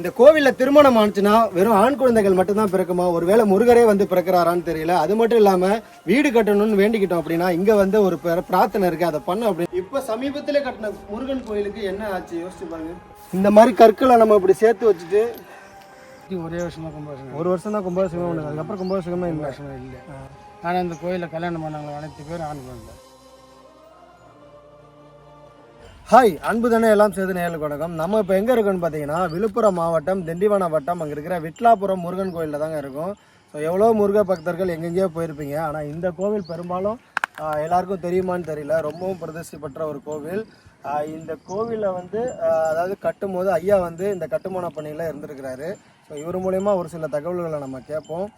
இந்த கோவில்ல திருமணம் ஆச்சுன்னா வெறும் ஆண் குழந்தைகள் மட்டும்தான் பிறக்குமா? ஒருவேளை முருகரே வந்து பிறக்கிறாரான்னு தெரியல. அது மட்டும் இல்லாம வீடு கட்டணும்னு வேண்டிக்கிட்டோம் அப்படின்னா இங்க வந்து ஒரு பிர- பிரார்த்தனை இருக்கு. அதை பண்ண அப்படின்னு. இப்ப சமீபத்துல கட்டின முருகன் கோயிலுக்கு என்ன ஆச்சு? யோசிச்சு பாருங்க. இந்த மாதிரி கற்களை நம்ம இப்படி சேர்த்து வச்சுட்டு ஒரே வருஷம் தான் கும்பாபிஷேகம். ஒரு வருஷம் தான் கும்பாபிஷேகம் அதுக்கப்புறம் கும்பாபிஷேகமே இல்லை. இல்லை. ஆனால் இந்த கோயிலில் கல்யாணம் பண்ணவங்க அனைத்து பேரும் ஆண் குழந்தை. ஹாய் அன்பு தானே எல்லாம் சேர்த்து நேரில் வணக்கம். நம்ம இப்போ எங்கே இருக்கோம்னு பார்த்தீங்கன்னா விழுப்புரம் மாவட்டம் திண்டிவனம் வட்டம் அங்கே இருக்கிற விட்லாபுரம் முருகன் கோயிலில் தாங்க இருக்கும். ஸோ எவ்வளோ முருக பக்தர்கள் எங்கெங்கேயோ போயிருப்பீங்க. ஆனால் இந்த கோவில் பெரும்பாலும் எல்லாருக்கும் தெரியுமான்னு தெரியல. ரொம்பவும் பிரதிஷ்டி பெற்ற ஒரு கோவில். இந்த கோவிலில் வந்து அதாவது கட்டும் போது ஐயா வந்து இந்த கட்டுமான பணியில் இருந்திருக்கிறாரு. ஸோ இவர் மூலயமா ஒரு சில தகவல்களை நம்ம கேட்போம்.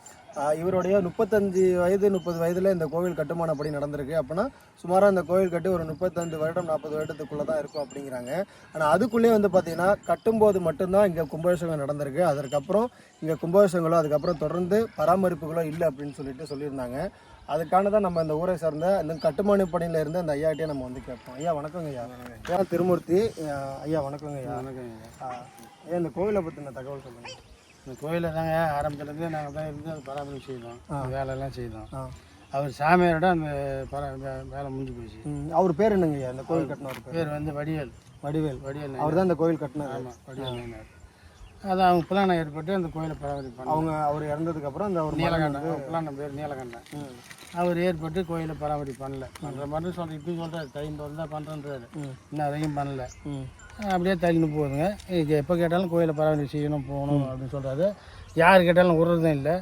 இவருடைய முப்பத்தஞ்சு வயது முப்பது வயதில் இந்த கோவில் கட்டுமான பணி நடந்திருக்கு. அப்படின்னா சுமாராக இந்த கோவில் கட்டி ஒரு முப்பத்தஞ்சு வருடம் நாற்பது வருடத்துக்குள்ளே தான் இருக்கும் அப்படிங்கிறாங்க. ஆனால் அதுக்குள்ளேயே வந்து பார்த்தீங்கன்னா கட்டும்போது மட்டும்தான் இங்கே கும்பாபிஷேகம் நடந்திருக்கு. அதற்கப்புறம் இங்கே கும்பாபிஷேகங்களோ அதுக்கப்புறம் தொடர்ந்து பராமரிப்புகளோ இல்லை அப்படின்னு சொல்லிட்டு சொல்லியிருந்தாங்க. அதுக்கான தான் நம்ம இந்த ஊரை சார்ந்த இந்த கட்டுமான பணியில் இருந்த அந்த ஐயாட்டே நம்ம வந்து கேட்போம். ஐயா வணக்கங்க ஐயா. திருமூர்த்தி? ஐயா வணக்கங்க ஐயா. ஆஹ், ஐயா. இந்த கோவிலை பற்றின தகவல் சொல்லுங்கள் இந்த கோயிலில் தாங்க ஆரம்பத்துலேருந்து நாங்கள் தான் இருந்து அது பராமரிப்பு செய்தோம். வேலையெல்லாம் செய்தோம். அவர் சாமியாரோட அந்த பர வேலை முடிஞ்சு போச்சு. அவர் பேர் என்னங்க ஐயா? இந்த கோவில் கட்டினவர் பேர்? வந்து வடிவேல். வடிவேல். வடிவேல் அவர் தான் இந்த கோவில் கட்டினார். ஆமாம் வடிவேல் அது அவங்க பிளானை ஏற்பட்டு அந்த கோயிலை பராமரிப்பாங்க அவங்க அவர் இறந்ததுக்கு அப்புறம் அந்த ஒரு நீலகண்டன் பிளான பேர் நீலகண்டன். அவர் ஏற்பட்டு கோயிலை பராமரிப்பு பண்ணல. பண்ணுற மாதிரி சொல்கிற இப்பயும் சொல்கிறாரு தைம்பது தான் பண்ணுறன்றாரு இன்னும் அதையும் பண்ணல. அப்படியே தள்ளின்னு போகுதுங்க. இது எப்போ கேட்டாலும் கோயிலை பராமரிப்பு செய்யணும் போகணும் அப்படின்னு சொல்கிறாரு யார் கேட்டாலும் விடுறதும் இல்லை.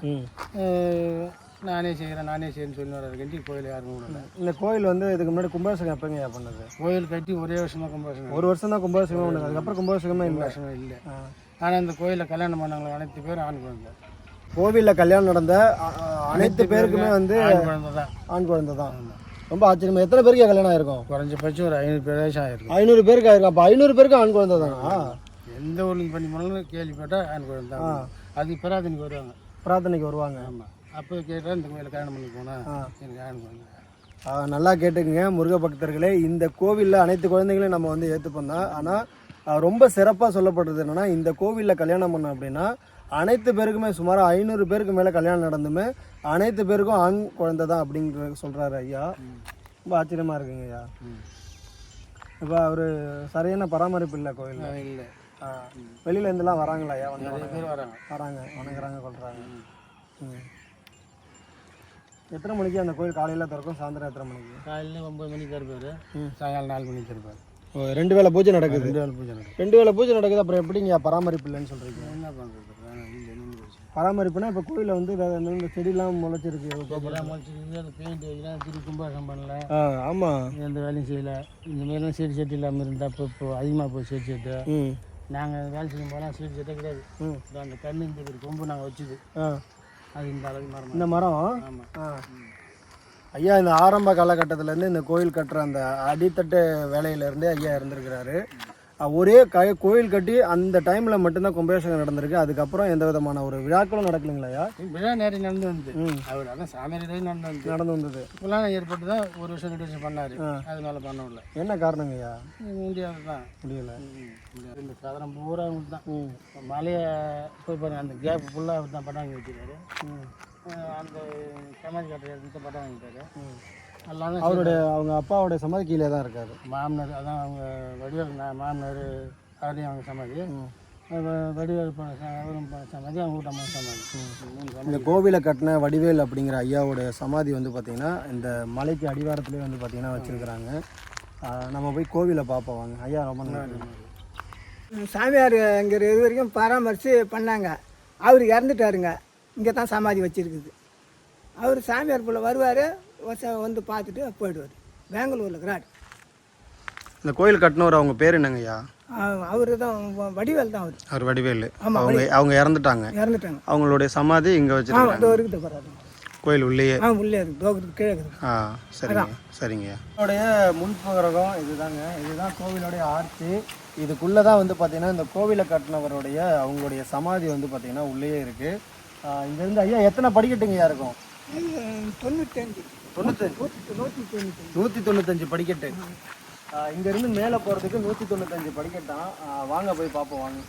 நானே செய்கிறேன் நானே செய்யறேன்னு சொல்லி வர்றது கட்டி கோயில் யாரும் விடல. இந்த கோயில் வந்து இதுக்கு முன்னாடி கும்பாபிஷேகம் எப்பங்க பண்ணது? கோயில் கட்டி ஒரே வருஷம் தான் கும்பாபிஷேகம். ஒரு வருஷம் தான் கும்பாபிஷேகம் பண்ணது அதுக்கப்புறம் கும்பாபிஷேகமே இல்லை. இல்லை. ஆனால் இந்த கோயிலில் கல்யாணம் பண்ணவங்க அனைத்து பேரும் ஆண் குழந்தை. கோவிலில் கல்யாணம் நடந்த அனைத்து பேருக்குமே வந்து ஆண் குழந்தை தான் ஆண் குழந்தை தான் ரொம்ப ஆச்சரியமா. எத்தனை பேருக்கு கல்யாணம் ஆயிருக்கும்? குறைஞ்சபட்சம் ஒரு ஐநூறு பேராச்சும் ஆயிருக்கும். ஐநூறு பேருக்கு ஆயிருக்கும். அப்போ ஐநூறு பேருக்கு ஆண் குழந்தை தானா? எந்த ஊருக்கு பண்ணி போனாலும் கேள்விப்பட்டால் ஆண் குழந்தை தான். அது பிரார்த்தனைக்கு வருவாங்க. பிரார்த்தனைக்கு வருவாங்க. ஆமாம் அப்போ கேட்டால் இந்த கோயிலில் கல்யாணம் பண்ணி போனா எனக்கு ஆண் குழந்தை. ஆ, நல்லா கேட்டுக்குங்க முருக பக்தர்களே இந்த கோவிலில் அனைத்து குழந்தைகளையும் நம்ம வந்து ஏற்றுப்போம் தான். ஆனால் ரொம்ப சிறப்பாக சொல்லப்படுறது என்னன்னா இந்த கோவிலில் கல்யாணம் பண்ணோம் அப்படின்னா அனைத்து பேருக்குமே சுமார் ஐநூறு பேருக்கு மேலே கல்யாணம் நடந்துமே அனைத்து பேருக்கும் ஆண் குழந்தை தான் அப்படிங்கிற சொல்கிறாரு ஐயா. ரொம்ப ஆச்சரியமாக இருக்குங்க ஐயா. இப்போ அவர் சரியான பராமரிப்பு இல்லை கோயிலில் இல்லை. வெளியில இருந்தெல்லாம் வராங்களா ஐயா? வந்து நிறைய பேர் வராங்க. வராங்க வணங்குறாங்க கொள்றாங்க ம். எத்தனை மணிக்கு அந்த கோயில் காலையில் திறக்கும்? சாயந்தரம் எத்தனை மணிக்கு? காலையில் ஒம்பது மணிக்கு தருப்பார் சாயங்காலம் நாலு மணிக்கு தருப்பார் ஓ, ரெண்டு வேளை பூஜை நடக்குது. ரெண்டு வேலை பூஜை நடக்கும் ரெண்டு வேளை பூஜை நடக்குது அப்புறம் எப்படிங்க பராமரிப்பு இல்லைன்னு சொல்றீங்க? என்ன பண்ணுறது பராமரிப்புனா இப்போ கோயிலில் வந்து இந்த செடிலாம் முளைச்சிருக்கு இதெல்லாம் முடிச்சிருக்கு அந்த பெயிண்ட் வைக்கலாம் திருப்பி கும்பாசம் பண்ணல. ஆமாம் எந்த வேலையும் செய்யல. இந்த மாதிரிலாம் செடி செட்டு இல்லாமல் இருந்தால் இப்போ இப்போ அதிகமாக போய் செடி செட்டு. நாங்கள் வேலை செய்யும் போதெல்லாம் செடி செட்டே கிடையாது. அந்த கண்ணு இந்த கொம்பு நாங்கள் வச்சுது. அது இந்த அளவுக்கு மரம் இந்த மரம்? ஆமாம் ஆ. ஐயா இந்த ஆரம்ப காலகட்டத்திலேருந்து இந்த கோயில் கட்டுற அந்த அடித்தட்டு வேலையிலேருந்தே ஐயா இருந்திருக்கிறாரு. ஒரே க கோயில் கட்டி அந்த டைமில் மட்டும்தான் கும்பாபிஷேகம் நடந்திருக்கு. அதுக்கப்புறம் எந்த விதமான ஒரு விழாக்களும் நடக்கலைங்களா விழா நேரம் நடந்து வந்து. அவர் அதான் சாமியார் நடந்து வந்து நடந்து வந்தது. இப்போலாம் ஏற்பட்டு தான் ஒரு வருஷம் ரெண்டு வருஷம் பண்ணார். அதனால பண்ண முடியல. என்ன காரணங்க ஐயா? முடியாது தான். முடியல. இந்த சாதனம் பூரா அவங்களுக்கு தான் மலையை போய் பாருங்க அந்த கேப் ஃபுல்லாக அவர் தான் படம் வாங்கி வச்சுருக்காரு அந்த சமாதி கட்டுற படம் வாங்கிட்டாரு. எல்லாம் அவருடைய அவங்க அப்பாவுடைய சமாதி கீழே தான் இருக்காரு. மாமனார் அதான் அவங்க வடிவேல் மாமனார் அவரையும் அவங்க சமாதி. வடிவேல் அவரும் சமாதி அவங்க வீட்டம்மா சமாதி. இந்த கோவிலை கட்டின வடிவேல் அப்படிங்கிற ஐயாவுடைய சமாதி வந்து பார்த்திங்கன்னா இந்த மலைக்கு அடிவாரத்துலேயே வந்து பார்த்திங்கன்னா வச்சுருக்குறாங்க. நம்ம போய் கோவிலை பார்ப்போம் வாங்க. ஐயா ரொம்ப நன்றி. சாமியார் இங்கே இது வரைக்கும் பராமரித்து பண்ணாங்க. அவர் இறந்துட்டாருங்க. இங்கே தான் சமாதி வச்சுருக்குது. அவர் சாமியார் போல் வருவார் வந்து பார்த்துட்டு போயிடுவார். பெங்களூரில் இருக்கிறார். இந்த கோயில் கட்டினவர் அவங்க பேர் என்னங்க ஐயா அவர் தான் வடிவேல் தான் அவர். அவர் வடிவேல். அவங்க அவங்க இறந்துட்டாங்க. இறந்துட்டாங்க. அவங்களுடைய சமாதி இங்கே வச்சுருக்காங்க கோயில் உள்ளேயே. ஆ உள்ளே இருக்குது தோக்குறது கீழே இருக்குது ஆ சரிங்க சரிங்க இதோடைய முன்பகரகம் இதுதாங்க. இதுதான் கோவிலுடைய ஆர்ச்சி இதுக்குள்ளே தான் வந்து பார்த்தீங்கன்னா இந்த கோவிலை கட்டினவருடைய அவங்களுடைய சமாதி வந்து பார்த்தீங்கன்னா உள்ளேயே இருக்குது இங்கேருந்து ஐயா எத்தனை படிக்கட்டுங்கய்யா இருக்கும்? தொண்ணூத்தஞ்சு. தொண்ணூத்தஞ்சு? நூற்றி தொண்ணூத்தஞ்சு. படிக்கட்டு. இங்கேருந்து மேலே போகிறதுக்கு நூற்றி தொண்ணூத்தஞ்சு படிக்கட்டான் வாங்க போய் பார்ப்போம் வாங்க.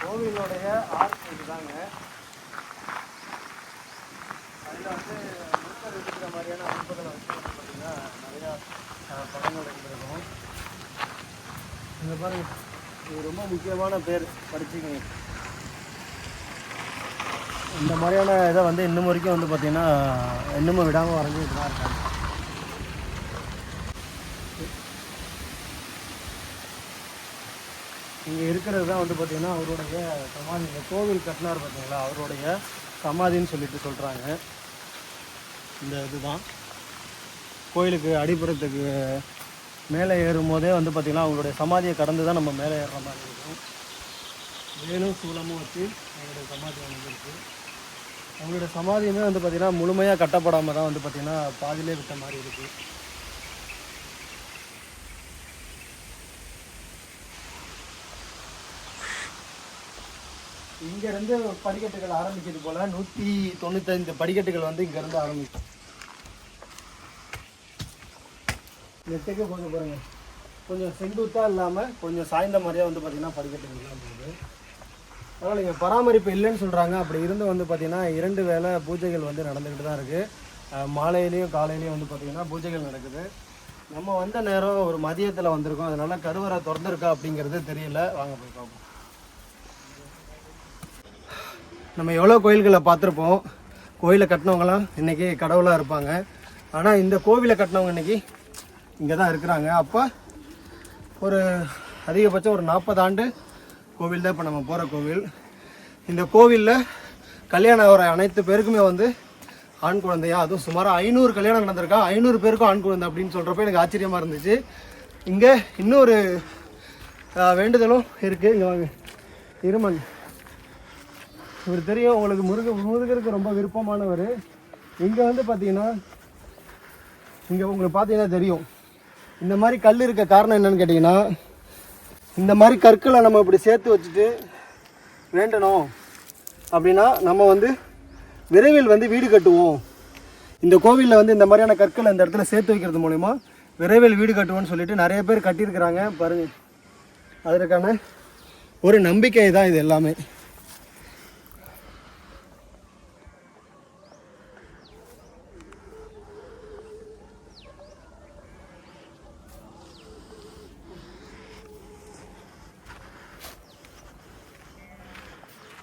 கோவிலுடைய ஆர்ட் தாங்க அதில் வந்து முன்னர் இருக்கிற மாதிரியான அனுப்புதல் வச்சு பார்த்தீங்கன்னா நிறையா படங்கள் இருந்திருக்கும் இந்த மாதிரி இது ரொம்ப முக்கியமான பேர் படிச்சுக்கங்க இந்த மாதிரியான இதை வந்து இன்னும் வரைக்கும் வந்து பார்த்திங்கன்னா இன்னமும் விடாமல் வரைஞ்சிட்டு தான் இருக்காங்க. இங்கே இருக்கிறது தான் வந்து பார்த்திங்கன்னா அவருடைய சமாதி. இந்த கோவில் கட்டினார் பார்த்தீங்களா? அவருடைய சமாதின்னு சொல்லிட்டு சொல்கிறாங்க இந்த இதுதான். கோயிலுக்கு அடிப்புறத்துக்கு மேலே ஏறும் போதே வந்து பார்த்திங்கன்னா அவங்களுடைய சமாதியை கடந்து தான் நம்ம மேலே ஏறுற மாதிரி இருக்கும். வேலும் சூலமும் வச்சு அவங்களுடைய சமாதி வந்துருக்கு அவங்களுடைய சமாதியுமே வந்து பார்த்திங்கன்னா முழுமையாக கட்டப்படாமல் தான் வந்து பார்த்திங்கன்னா பாதியிலே விட்ட மாதிரி இருக்குது இங்கேருந்து படிக்கட்டுகள் ஆரம்பிக்கிறது போல் நூற்றி தொண்ணூத்தைந்து படிக்கட்டுகள் வந்து இங்கேருந்து ஆரம்பிக்கும் நெட்டுக்கு கொஞ்சம் பாருங்க. கொஞ்சம் செங்குத்தாக இல்லாமல் கொஞ்சம் சாய்ந்த மாதிரியே வந்து பார்த்திங்கன்னா படிக்கட்டு போகுது அதனால் இங்கே பராமரிப்பு இல்லைன்னு சொல்கிறாங்க அப்படி இருந்து வந்து பார்த்திங்கன்னா இரண்டு வேளை பூஜைகள் வந்து நடந்துக்கிட்டு தான் இருக்குது மாலையிலையும் காலையிலையும் வந்து பார்த்திங்கன்னா பூஜைகள் நடக்குது. நம்ம வந்த நேரம் ஒரு மதியத்தில் வந்திருக்கோம். அதனால் கருவறை திறந்துருக்கா அப்படிங்கிறது தெரியல. வாங்க போய் பார்ப்போம். நம்ம எவ்வளோ கோயில்களை பார்த்துருப்போம். கோயிலை கட்டினவங்களாம் இன்றைக்கி கடவுளாக இருப்பாங்க. ஆனால் இந்த கோவிலை கட்டினவங்க இன்றைக்கி இங்கே தான் இருக்கிறாங்க. அப்போ ஒரு அதிகபட்சம் ஒரு நாற்பது ஆண்டு கோவில் தான் இப்போ நம்ம போகிற கோவில். இந்த கோவிலில் கல்யாணம் ஆகிற அனைத்து பேருக்குமே வந்து ஆண் குழந்தையா? அதுவும் சுமார் ஐநூறு கல்யாணம் நடந்திருக்கா? ஐநூறு பேருக்கும் ஆண் குழந்தை அப்படின்னு சொல்கிறப்ப எனக்கு ஆச்சரியமாக இருந்துச்சு. இங்கே இன்னொரு வேண்டுதலும் இருக்குது இங்கே வாங்க. இருமன் இவர் தெரியும் உங்களுக்கு முருக முருகருக்கு ரொம்ப விருப்பமானவர். இங்கே வந்து பார்த்தீங்கன்னா இங்கே உங்களுக்கு பார்த்தீங்கன்னா தெரியும். இந்த மாதிரி கல் இருக்க காரணம் என்னன்னு கேட்டிங்கன்னா இந்த மாதிரி கற்களை நம்ம இப்படி சேர்த்து வச்சுட்டு வேண்டணும் அப்படின்னா நம்ம வந்து விரைவில் வந்து வீடு கட்டுவோம். இந்த கோவிலில் வந்து இந்த மாதிரியான கற்களை இந்த இடத்துல சேர்த்து வைக்கிறது மூலிமா விரைவில் வீடு கட்டுவோம்னு சொல்லிட்டு நிறைய பேர் கட்டியிருக்கிறாங்க. பாருங்க. அதற்கான ஒரு நம்பிக்கை தான் இது எல்லாமே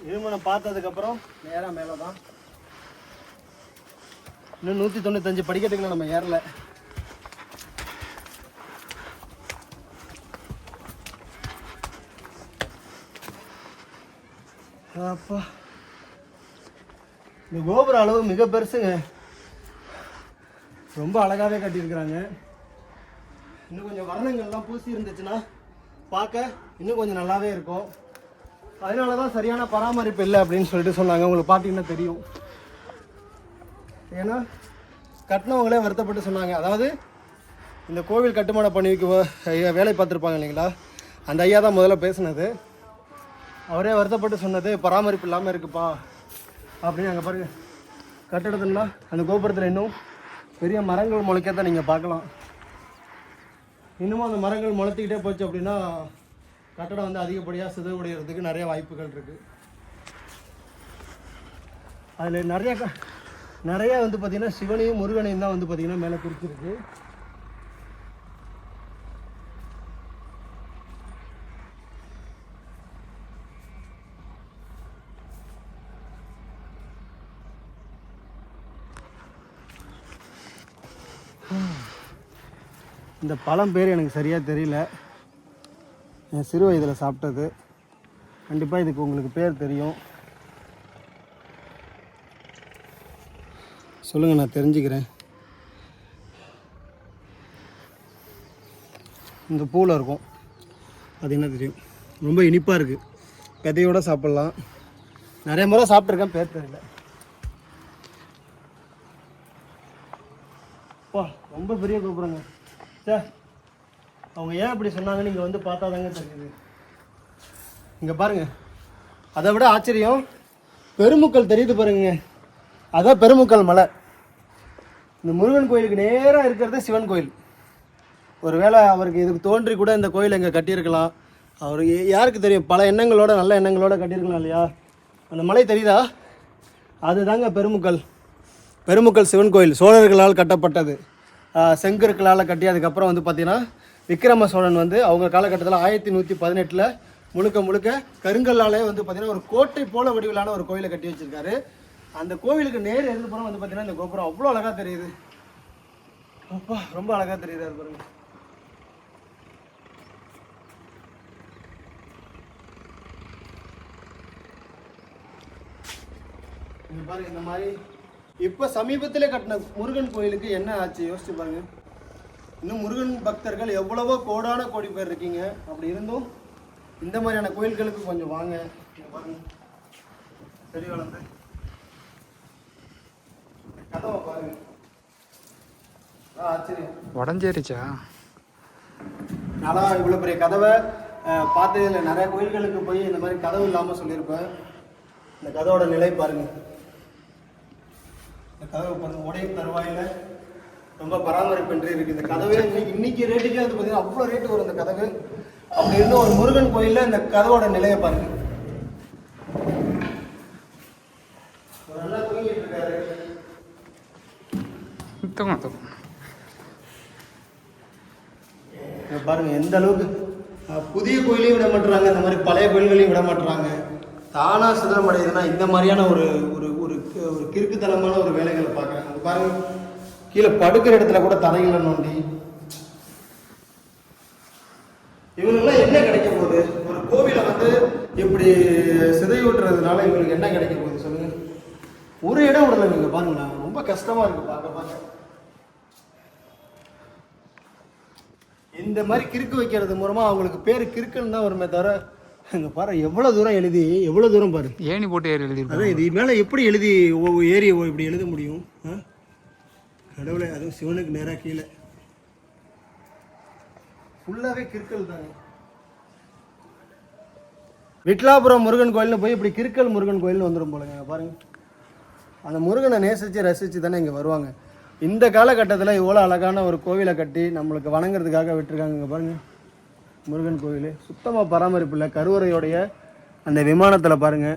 இருமனை பார்த்ததுக்கப்புறம் நேராக மேலே தான் இன்னும் நூற்றி தொண்ணூத்தஞ்சு படிக்கட்டுகளை நம்ம ஏறல அப்பா. இந்த கோபுர அளவு மிக பெருசுங்க. ரொம்ப அழகாகவே கட்டியிருக்கிறாங்க. இன்னும் கொஞ்சம் வர்ணங்கள்லாம் பூசி இருந்துச்சுன்னா பார்க்க இன்னும் கொஞ்சம் நல்லாவே இருக்கும். அதனால தான் சரியான பராமரிப்பு இல்லை அப்படின்னு சொல்லிட்டு சொன்னாங்க. உங்களுக்கு பார்த்தீங்கன்னா தெரியும். ஏன்னா கட்டினவங்களே வருத்தப்பட்டு சொன்னாங்க. அதாவது இந்த கோவில் கட்டுமான பணிக்கு வேலை பார்த்துருப்பாங்க இல்லைங்களா? அந்த ஐயா தான் முதல்ல பேசுனது. அவரே வருத்தப்பட்டு சொன்னது பராமரிப்பு இல்லாமல் இருக்குப்பா. அப்படின்னு அங்கே பாருங்கள் கட்டடத்துல அந்த கோபுரத்தில் இன்னும் பெரிய மரங்கள் முளைக்கத்தான் நீங்கள் பார்க்கலாம். இன்னமும் அந்த மரங்கள் முளைத்திக்கிட்டே போச்சு அப்படின்னா கட்டடம் வந்து அதிகப்படியாக சிதவுடையிறதுக்கு நிறைய வாய்ப்புகள் இருக்குது அதில் நிறைய க- நிறைய வந்து பார்த்திங்கன்னா சிவனையும் முருகனையும் தான் வந்து பார்த்திங்கன்னா மேலே குறிச்சிருக்கு. இந்த பழம் பேர் எனக்கு சரியாக தெரியல. என் சிறு வயதில் சாப்பிட்டது. கண்டிப்பாக இதுக்கு உங்களுக்கு பேர் தெரியும். சொல்லுங்கள் நான் தெரிஞ்சுக்கிறேன். இந்த பூவில் இருக்கும். அது என்ன தெரியும்? ரொம்ப இனிப்பாக இருக்குது கதையோடு சாப்பிட்லாம். நிறைய முறை சாப்பிட்ருக்கேன் பேர் தெரியல. அப்பா ரொம்ப பெரிய கூப்பிடுங்க சார் அவங்க ஏன் அப்படி சொன்னாங்கன்னு நீங்கள் வந்து பார்த்தாதாங்க தெரியுது. இங்கே பாருங்க. அதை விட ஆச்சரியம். பெருமுக்கள் தெரியுது பாருங்க. அதான் பெருமுக்கள் மலை. இந்த முருகன் கோயிலுக்கு நேராக இருக்கிறது சிவன் கோயில். ஒருவேளை அவருக்கு இதுக்கு தோன்றி கூட இந்த கோயில் இங்கே கட்டியிருக்கலாம். அவர் யாருக்கு தெரியும்? பல எண்ணங்களோட நல்ல எண்ணங்களோட கட்டியிருக்கலாம் இல்லையா? அந்த மலை தெரியுதா? அதுதாங்க பெருமுக்கள். பெருமுக்கள் சிவன் கோயில். சோழர்களால் கட்டப்பட்டது. செங்கற்களால் கட்டி அதுக்கப்புறம் வந்து பார்த்திங்கன்னா விக்ரம சோழன் வந்து அவங்க காலகட்டத்தில் ஆயிரத்தி நூற்றி பதினெட்டில் முழுக்க முழுக்க கருங்கல்லாலே வந்து பார்த்தீங்கன்னா ஒரு கோட்டை போல வடிவிலான ஒரு கோயிலை கட்டி வச்சிருக்காரு. அந்த கோவிலுக்கு நேர் எதிர்ப்புறம் வந்து பார்த்தீங்கன்னா இந்த கோபுரம் அவ்வளோ அழகாக தெரியுது. அப்பா ரொம்ப அழகாக தெரியுது அது பாருங்க. பாருங்க இந்த மாதிரி. இப்போ சமீபத்தில் கட்டின முருகன் கோயிலுக்கு என்ன ஆச்சு? யோசிச்சு பாருங்க. இன்னும் முருகன் பக்தர்கள் எவ்வளவோ கோடான கோடி பேர் இருக்கீங்க. அப்படி இருந்தும் இந்த மாதிரியான கோயில்களுக்கு கொஞ்சம் வாங்க. பாருங்க. செடி வளர்ந்து. கதவை பாருங்க. ஆச்சரியம். உடஞ்சேரிச்சா? நான்லாம் இவ்வளோ பெரிய கதவை அஹ், பார்த்ததில்ல நிறைய கோயில்களுக்கு போய் இந்த மாதிரி கதவு இல்லாமல் சொல்லியிருப்பேன். இந்த கதவோட நிலை பாருங்க. இந்த கதவு பாருங்க. உடையும் தருவாயில் ரொம்ப பராமரிப்பின்றி இருக்கு. இந்த கதவே இன்னைக்கு ரேட்டுக்கே வந்து பார்த்தீங்கன்னா அவ்வளோ ரேட்டு வரும் இந்த கதவு. அப்படி இருந்த ஒரு முருகன் கோயிலில் இந்த கதவோட நிலையை பாருங்க. ஒரு நல்லா தூங்கிட்டு இருக்காரு. தூக்கம் இங்க பாருங்க எந்த அளவுக்கு புதிய கோயிலையும் விட மாட்டுறாங்க இந்த மாதிரி பழைய கோயில்களையும் விட மாட்டுறாங்க. தானா சிதறம் அடையுதுன்னா இந்த மாதிரியான ஒரு ஒரு ஒரு கிறுக்குத்தனமான ஒரு வேலைகளை பார்க்குறாங்க. பாருங்க கீழே படுக்கிற இடத்துல கூட தரையில நோண்டி. இவங்களுக்குலாம் என்ன கிடைக்க போகுது? ஒரு கோவிலை வந்து இப்படி சிதையூட்டுறதுனால இவங்களுக்கு என்ன கிடைக்க போகுது சொல்லுங்க. ஒரு இடம் விடல நீங்க பாருங்களேன் ரொம்ப கஷ்டமா இருக்கு பார்க்க பார்க்க. இந்த மாதிரி கிறுக்கு வைக்கிறது மூலமா அவங்களுக்கு பேர் கிறுக்குன்னு தான் வருமே தவிர இங்க பாரு எவ்வளவு தூரம் எழுதி எவ்வளவு தூரம் பாரு. ஏணி போட்டு ஏறி எழுதிருப்பாங்க அதான் இது மேல எப்படி எழுதி ஏறி இப்படி எழுத முடியும்? கடவுளே அதுவும் சிவனுக்கு நேரா கீழே. ஃபுல்லாவே கிறுக்கல் தாங்க விட்லாபுரம் முருகன் கோயில்னு போய் இப்படி கிறுக்கல் முருகன் கோயில்னு வந்துடும் போலங்க பாருங்க. அந்த முருகனை நேசித்து ரசித்து தானே இங்கே வருவாங்க. இந்த காலகட்டத்தில் இவ்வளோ அழகான ஒரு கோவிலை கட்டி நம்மளுக்கு வணங்குறதுக்காக விட்டுருக்காங்க இங்கே பாருங்க. முருகன் கோவில். சுத்தமாக பராமரிப்பு இல்லை கருவறையோடைய அந்த விமானத்தில் பாருங்க.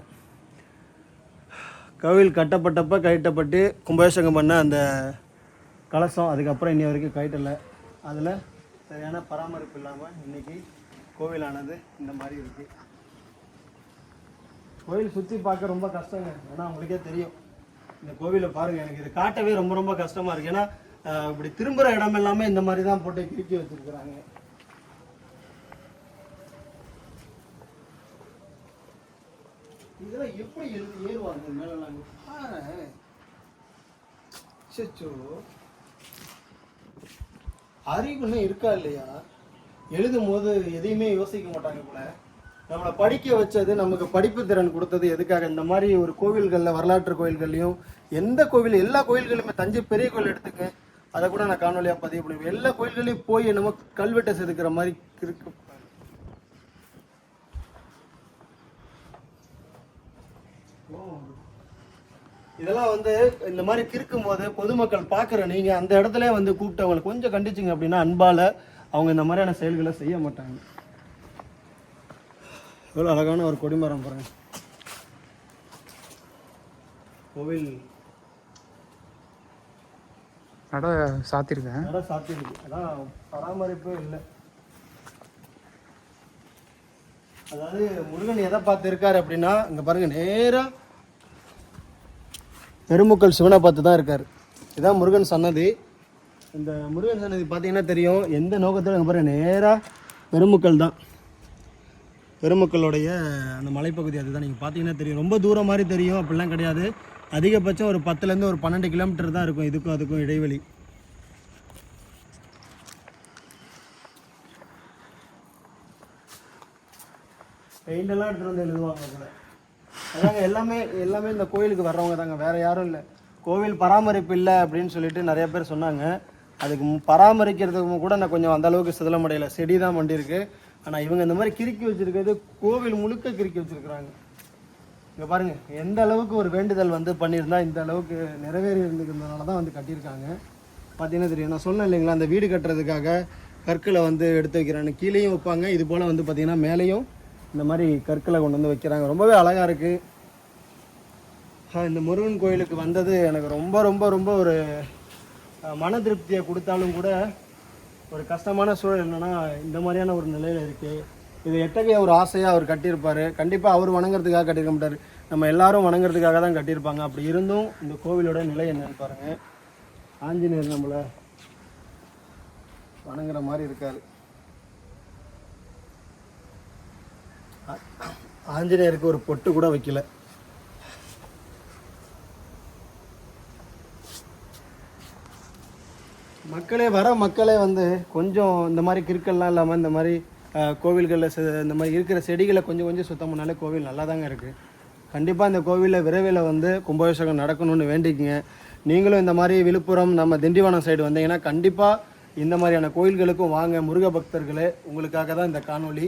கோவில் கட்டப்பட்டப்ப கட்டப்பட்டு கும்பாபிஷேகம் பண்ண அந்த கலசம் அதுக்கப்புறம் இன்னி வரைக்கும் கயிட்டலை அதில் சரியான பராமரிப்பு இல்லாமல் இன்னைக்கு கோவிலானது இந்த மாதிரி இருக்குது கோவில் சுற்றி பார்க்க ரொம்ப கஷ்டங்க. ஏன்னா உங்களுக்கே தெரியும். இந்த கோவிலை பாருங்கள் எனக்கு இது காட்டவே ரொம்ப ரொம்ப கஷ்டமாக இருக்குது ஏன்னா இப்படி திரும்புகிற இடம் எல்லாமே இந்த மாதிரி தான் போட்டு கிறுக்கி வச்சிருக்கிறாங்க. இதெல்லாம் எப்படி எழுதி ஏறுவாங்க நாங்கள் பாரு சச்சோ அறிவுன்னு இருக்கா இல்லையா? எழுதும் போது எதையுமே யோசிக்க மாட்டாங்க போல. நம்மளை படிக்க வச்சது நமக்கு படிப்பு திறன் கொடுத்தது எதுக்காக? இந்த மாதிரி ஒரு கோவில்களில் வரலாற்று கோயில்கள்லையும் எந்த கோவில் எல்லா கோயில்களுமே தஞ்சை பெரிய கோயில் எடுத்துக்க. அதை கூட நான் காணொலியாக பதிவு பண்ணுவேன் எல்லா கோயில்களையும் போய் நம்ம கல்வெட்டை செதுக்கிற மாதிரி இருக்கு. இதெல்லாம் வந்து இந்த மாதிரி கிறுக்கும் போது பொதுமக்கள் பார்க்குற நீங்கள் அந்த இடத்துல வந்து கூப்பிட்டு அவங்களை கொஞ்சம் கண்டிச்சிங்க அப்படின்னா அன்பால் அவங்க இந்த மாதிரியான செயல்களை செய்ய மாட்டாங்க. எவ்வளோ அழகான ஒரு கொடிமரம் பாருங்க. கோவில். நட சாத்திருக்கேன் நட சாத்தியிருக்கு. அதான் பராமரிப்பே இல்லை. அதாவது முருகன் எதை பார்த்து இருக்காரு அப்படின்னா இங்கே பாருங்க நேரா பெருமுக்கள் சிவனை பார்த்து தான் இருக்கார். இதான் முருகன் சன்னதி. இந்த முருகன் சன்னதி பார்த்தீங்கன்னா தெரியும். எந்த நோக்கத்தில் இங்கே நேராக பெருமக்கள் தான். பெருமக்களுடைய அந்த மலைப்பகுதி அதுதான். நீங்கள் பார்த்தீங்கன்னா தெரியும். ரொம்ப தூரம் மாதிரி தெரியும். அப்படிலாம் கிடையாது. அதிகபட்சம் ஒரு பத்துலேருந்து ஒரு பன்னெண்டு கிலோமீட்டர் தான் இருக்கும் இதுக்கும் அதுக்கும் இடைவெளி. பெயிண்டெல்லாம் எடுத்துகிட்டு வந்து எழுதுவாங்க அதாங்க எல்லாமே எல்லாமே இந்த கோயிலுக்கு வர்றவங்க தாங்க. வேற யாரும் இல்லை. கோவில் பராமரிப்பு இல்லை அப்படின்னு சொல்லிட்டு நிறைய பேர் சொன்னாங்க. அதுக்கு பராமரிக்கிறதுக்கும் பராமரிக்கிறதுக்கு கூட நான் கொஞ்சம் அந்த அளவுக்கு சிதலமடையில செடி தான் பண்ணியிருக்கு ஆனால் இவங்க இந்த மாதிரி கிறுக்கி வச்சிருக்கிறது கோவில் முழுக்க கிறுக்கி வச்சிருக்கிறாங்க. இங்கே பாருங்க எந்த அளவுக்கு ஒரு வேண்டுதல் வந்து பண்ணியிருந்தா இந்த அளவுக்கு நிறைவேறி இருந்துக்கிறதுனால தான் வந்து கட்டியிருக்காங்க. பார்த்தீங்கன்னா தெரியும். நான் சொன்னேன் இல்லைங்களா அந்த வீடு கட்டுறதுக்காக கற்களை வந்து எடுத்து வைக்கிறான்னு கீழேயும் வைப்பாங்க. இது போல் வந்து பார்த்திங்கன்னா மேலேயும் இந்த மாதிரி கற்களை கொண்டு வந்து வைக்கிறாங்க. ரொம்பவே அழகாக இருக்குது இந்த முருகன் கோயிலுக்கு வந்தது எனக்கு ரொம்ப ரொம்ப ரொம்ப ஒரு மன திருப்தியை கொடுத்தாலும் கூட ஒரு கஷ்டமான சூழல் என்னென்னா இந்த மாதிரியான ஒரு நிலையில் இருக்குது இது எத்தகைய ஒரு ஆசையாக அவர் கட்டியிருப்பார். கண்டிப்பாக அவர் வணங்குறதுக்காக கட்டியிருக்க மாட்டார். நம்ம எல்லாரும் வணங்குறதுக்காக தான் கட்டியிருப்பாங்க. அப்படி இருந்தும் இந்த கோவிலோட நிலை என்னன்னு பாருங்கள் ஆஞ்சநேயர் நம்மளை வணங்குற மாதிரி இருக்காரு. ஆஞ்சநேயருக்கு ஒரு பொட்டு கூட வைக்கல. மக்களே வர மக்களே வந்து கொஞ்சம் இந்த மாதிரி கிறுக்கல்லாம் இல்லாமல் இந்த மாதிரி கோவில்களில் இந்த மாதிரி இருக்கிற செடிகளை கொஞ்சம் கொஞ்சம் சுத்தம் பண்ணாலே கோவில் நல்லா தாங்க இருக்குது கண்டிப்பாக இந்த கோவிலில் விரைவில் வந்து கும்பாபிஷேகம் நடக்கணும்னு வேண்டிக்கிங்க. நீங்களும் இந்த மாதிரி விழுப்புரம் நம்ம திண்டிவனம் சைடு வந்தீங்கன்னா கண்டிப்பாக இந்த மாதிரியான கோயில்களுக்கும் வாங்க முருக பக்தர்களே உங்களுக்காக தான் இந்த காணொளி